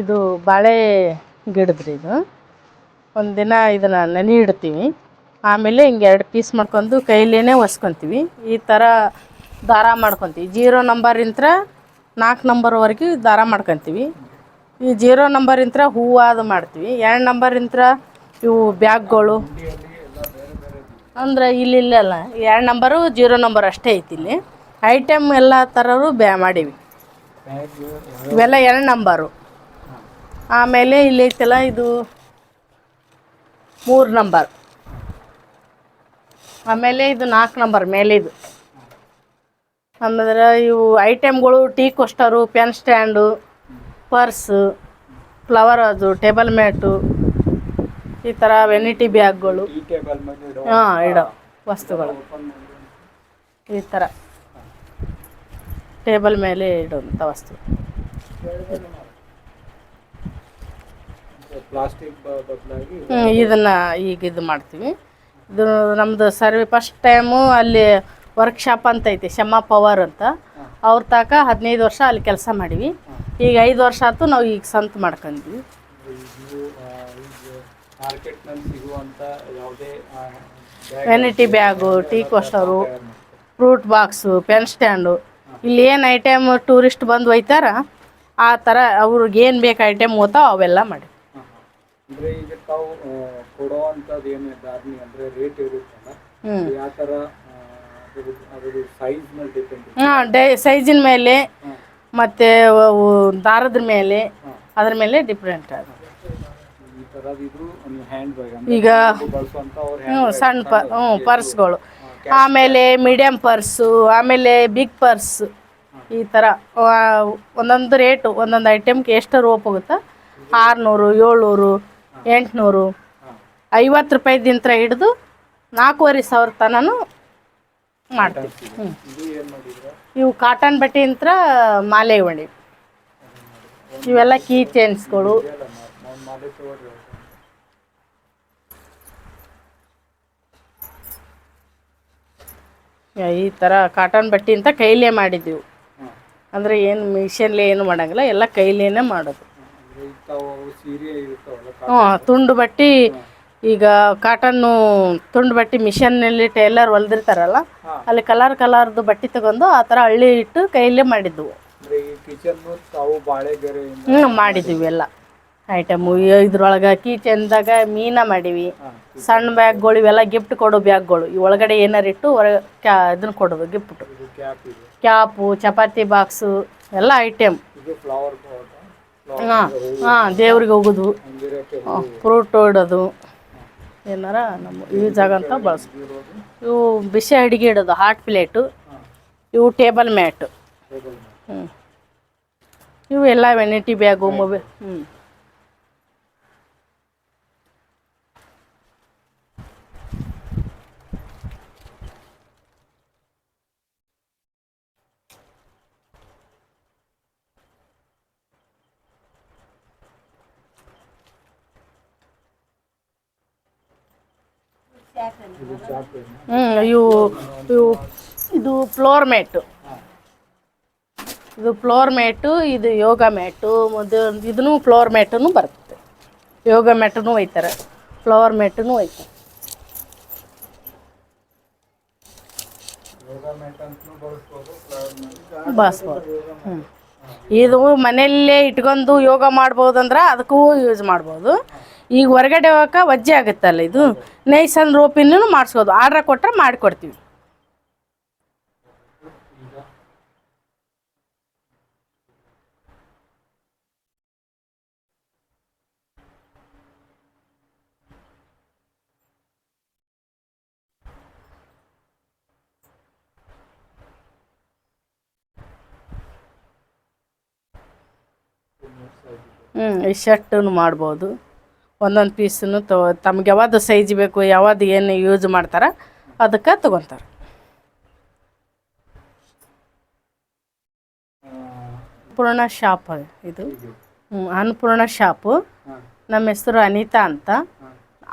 ಇದು ಬಾಳೆ ಗಿಡದ್ರಿ ಇದು. ಒಂದಿನ ಇದನ್ನು ನೆನೆ ಇಡ್ತೀವಿ. ಆಮೇಲೆ ಹಿಂಗೆ ಎರಡು ಪೀಸ್ ಮಾಡ್ಕೊಂಡು ಕೈಲೇನೆ ಒಸ್ಕೊತೀವಿ. ಈ ಥರ ದಾರ ಮಾಡ್ಕೊತೀವಿ. ಜೀರೋ ನಂಬರಿಂತ್ರ ನಾಲ್ಕು ನಂಬರ್ವರೆಗೆ ದಾರ ಮಾಡ್ಕೊತೀವಿ. ಈ ಜೀರೋ ನಂಬರಿಂತ್ರ ಹೂವು ಅದು ಮಾಡ್ತೀವಿ. ಎರಡು ನಂಬರಿಂತ್ರ ಇವು ಬ್ಯಾಗ್ಗಳು. ಅಂದ್ರೆ ಇಲ್ಲಿ ಇಲ್ಲಲ್ಲ ಎರಡು ನಂಬರು ಜೀರೋ ನಂಬರ್ ಅಷ್ಟೇ ಐತಿ ಇಲ್ಲಿ. ಐಟಮ್ ಎಲ್ಲ ಥರರು ಬ್ಯಾ ಮಾಡೀವಿ. ಇವೆಲ್ಲ ಎರಡು ನಂಬರು. ಆಮೇಲೆ ಇಲ್ಲಿ ಐತಲ್ಲ ಇದು ಮೂರು ನಂಬರ್. ಆಮೇಲೆ ಇದು ನಾಲ್ಕು ನಂಬರ್ ಮೇಲೆ ಇದು. ಆಮೇಲೆ ಇವು ಐಟಮ್ಗಳು tea coaster pen stand purse flower ಅದು ಟೇಬಲ್ ಮ್ಯಾಟು ಈ ಥರ ವೆನಿಟಿ ಬ್ಯಾಗ್ಗಳು. ಹಾಂ ಇಡೋ ವಸ್ತುಗಳು. ಈ ಥರ ಟೇಬಲ್ ಮೇಲೆ ಇಡುವಂಥ ವಸ್ತು. ಪ್ಲಾಸ್ಟಿಕ್ ಬದಲಾಗಿ ಇದನ್ನ ಈಗ ಇದು ಮಾಡ್ತೀವಿ. ಇದು ನಮ್ಮದು ಸರ್ವೆ ಫಸ್ಟ್ ಟೈಮು ಅಲ್ಲಿ ವರ್ಕ್ಶಾಪ್ ಅಂತ ಐತಿ ಶಮ್ಮ ಪವರ್ ಅಂತ. ಅವ್ರ ತಾಕ ಹದಿನೈದು ವರ್ಷ ಅಲ್ಲಿ ಕೆಲಸ ಮಾಡೀವಿ. ಈಗ ಐದು ವರ್ಷ ಆಯ್ತು ನಾವು ಈಗ ಸಂತ ಮಾಡ್ಕೊಂಡ್ವಿ. Vanity bag tea coaster fruit box pen stand ಇಲ್ಲಿ ಏನು ಐಟಮ್ ಟೂರಿಸ್ಟ್ ಬಂದು ಒಯ್ತಾರ ಆ ಥರ ಅವ್ರಿಗೆ ಏನು ಬೇಕು ಐಟಮ್ ಓದ್ತಾವ ಅವೆಲ್ಲ ಮಾಡಿ. ಅಂದ್ರೆ ಈಗ ತಾವು ಕೊಡುವಂತದ್ದು ಏನು ಧಾರ್ಮಿ ಅಂದ್ರೆ ರೇಟ್ ಇರುತ್ತಲ್ಲ ಯಾವ ತರ ಸೈಜ್ ಮೇಲೆ ಡಿಪೆಂಡ್ ಹಾಂ ಡೈ ಸೈಜಿನ ಮೇಲೆ ಮತ್ತೆ ದಾರದ ಮೇಲೆ ಅದ್ರ ಮೇಲೆ ಡಿಫ್ರೆಂಟ್ ಈಗ ಸಣ್ಣ ಪ ಹ್ಞೂ ಪರ್ಸ್ಗಳು ಆಮೇಲೆ ಮೀಡಿಯಮ್ ಪರ್ಸು ಆಮೇಲೆ ಬಿಗ್ ಪರ್ಸ್ ಈ ಥರ ಒಂದೊಂದು ರೇಟು ಒಂದೊಂದು ಐಟಮ್ಗೆ ಎಷ್ಟು ರೂಪ ಹೋಗುತ್ತಾ ಆರುನೂರು ಏಳ್ನೂರು ಎಂಟುನೂರು. ಐವತ್ತು ರೂಪಾಯಿದಿಂತ ಹಿಡಿದು ನಾಲ್ಕೂವರೆ ಸಾವಿರ ತನೂ ಮಾಡ್ತೀವಿ. ಹ್ಞೂ ಇವು ಕಾಟನ್ ಬಟ್ಟೆಯಿಂದ ಮಾಲೆ ಇವಂಡಿ ಇವೆಲ್ಲ ಕೀ ಚೈನ್ಸ್ಗಳು ಈ ಥರ ಕಾಟನ್ ಬಟ್ಟೆಯಿಂದ ಕೈಲೇ ಮಾಡಿದ್ದೀವಿ. ಅಂದರೆ ಏನು ಮಿಷನ್ಲೇ ಏನು ಮಾಡೋಂಗಿಲ್ಲ, ಎಲ್ಲ ಕೈಲೇನೆ ಮಾಡೋದು. ಹ್ಞೂ ತುಂಡು ಬಟ್ಟಿ ಈಗ ಕಾಟನ್ನು ತುಂಡು ಬಟ್ಟೆ ಮಿಷನ್ನಲ್ಲಿ ಟೈಲರ್ ಹೊಲ್ದಿರ್ತಾರಲ್ಲ ಅಲ್ಲಿ ಕಲರ್ ಕಲರ್ದು ಬಟ್ಟೆ ತಗೊಂಡು ಆ ಥರ ಹಳ್ಳಿ ಇಟ್ಟು ಕೈಲೇ ಮಾಡಿದ್ವು. ಹ್ಞೂ ಮಾಡಿದ್ದೀವಿ ಎಲ್ಲ. ಐಟಮು ಇದ್ರೊಳಗೆ ಕೀಚೆನ್ದಾಗ ಮೀನ ಮಾಡೀವಿ. ಸಣ್ಣ ಬ್ಯಾಗ್ಗಳು ಇವೆಲ್ಲ ಗಿಫ್ಟ್ ಕೊಡೋ ಬ್ಯಾಗ್ಗಳು. ಈ ಒಳಗಡೆ ಏನಾರು ಇಟ್ಟು ಹೊರ ಕ್ಯಾ ಇದನ್ನು ಕೊಡೋದು ಗಿಫ್ಟ್ ಕ್ಯಾಪ್ ಚಪಾತಿ ಬಾಕ್ಸು ಎಲ್ಲ ಐಟಮ್ ಇದು ಫ್ಲವರ್ ಪಾಟ್ ಹಾಂ ಹಾಂ, ದೇವ್ರಿಗೆ ಹೋಗೋದು. ಫ್ರೂಟ್ ಇಡೋದು ಏನಾರ ನಮ್ಮ ಯೂಸ್ ಆಗಂತ ಬಳಸ ಇರೋದು ಇವು ಬಿಸಿ ಅಡುಗೆ ಇಡೋದು ಹಾಟ್ ಪ್ಲೇಟು ಇವು ಟೇಬಲ್ ಮ್ಯಾಟು ಹ್ಞೂ ಇವು ಎಲ್ಲ ವೆನಿಟಿ ಬ್ಯಾಗು ಮೊಬೈಲ್ ಹ್ಞೂ ಹ್ಞೂ ಇವು ಇವು ಇದು ಫ್ಲೋರ್ ಮ್ಯಾಟು ಇದು ಫ್ಲೋರ್ ಮ್ಯಾಟು ಇದು ಯೋಗ ಮ್ಯಾಟು ಮತ್ತು ಇದನ್ನು ಫ್ಲೋರ್ ಮ್ಯಾಟೂ ಬರುತ್ತೆ ಯೋಗ ಮ್ಯಾಟೂ ಒಯ್ತಾರೆ. ಫ್ಲವರ್ ಮ್ಯಾಟೂ ಒಯ್ತಾರೆ. ಬಳಸ್ಬೋದು ಹ್ಞೂ ಇದು ಮನೆಯಲ್ಲೇ ಇಟ್ಕೊಂಡು ಯೋಗ ಮಾಡ್ಬೋದಂದ್ರೆ ಅದಕ್ಕೂ ಯೂಸ್ ಮಾಡ್ಬೋದು. ಈಗ ಹೊರಗಡೆ ಹೋಗಕ್ಕೆ ವಜ್ಜೆ ಆಗುತ್ತಲ್ಲ ಇದು? ನೈಸನ್ ರೋಪಿನೂ ಮಾಡಿಸ್ಬೋದು. ಆರ್ಡ್ರ್ ಕೊಟ್ಟರೆ ಮಾಡಿಕೊಡ್ತೀವಿ. ಹ್ಞೂ ಈ ಶರ್ಟನ್ನು ಮಾಡ್ಬೋದು. ಒಂದೊಂದು ಪೀಸನ್ನು ತೊ ತಮ್ಗೆ ಯಾವ್ದು ಸೈಜ್ ಬೇಕು ಯಾವ್ದು ಏನು ಯೂಸ್ ಮಾಡ್ತಾರೆ ಅದಕ್ಕೆ ತೊಗೊತಾರೆ. ಅನ್ನಪೂರ್ಣ ಶಾಪ್ ಇದು. ಹ್ಞೂ ಅನ್ನಪೂರ್ಣ ಶಾಪು. ನಮ್ಮ ಹೆಸರು ಅನಿತಾ ಅಂತ.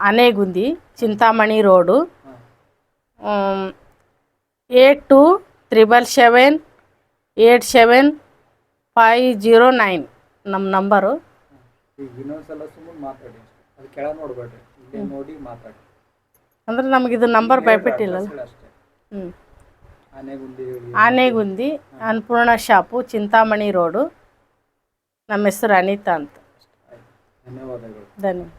Anegundi Chintamani road. Eight two triple seven eight seven five zero nine ನಮ್ಮ ನಂಬರು. ಅದು ಕೆಳಗೆ ನೋಡ್ಬೇಡ್ರಿ. ಇಲ್ಲೇ ನೋಡಿ ಮಾತಾಡಿ ಅಂದ್ರೆ ನಮಗೆ ಇದು ನಂಬರ್ ಭಯಪಟ್ಟಿಲ್ಲಲ್ಲ ಅಷ್ಟೇ ಅಷ್ಟೇ? ಹ್ಞೂ ಆನೆಗುಂದಿ ಹೇಳಿ. Anegundi Annapurna shop Chintamani road. ನಮ್ಮ ಹೆಸರು ಅನಿತಾ ಅಂತ. ಧನ್ಯವಾದಗಳು. ಧನ್ಯವಾದ.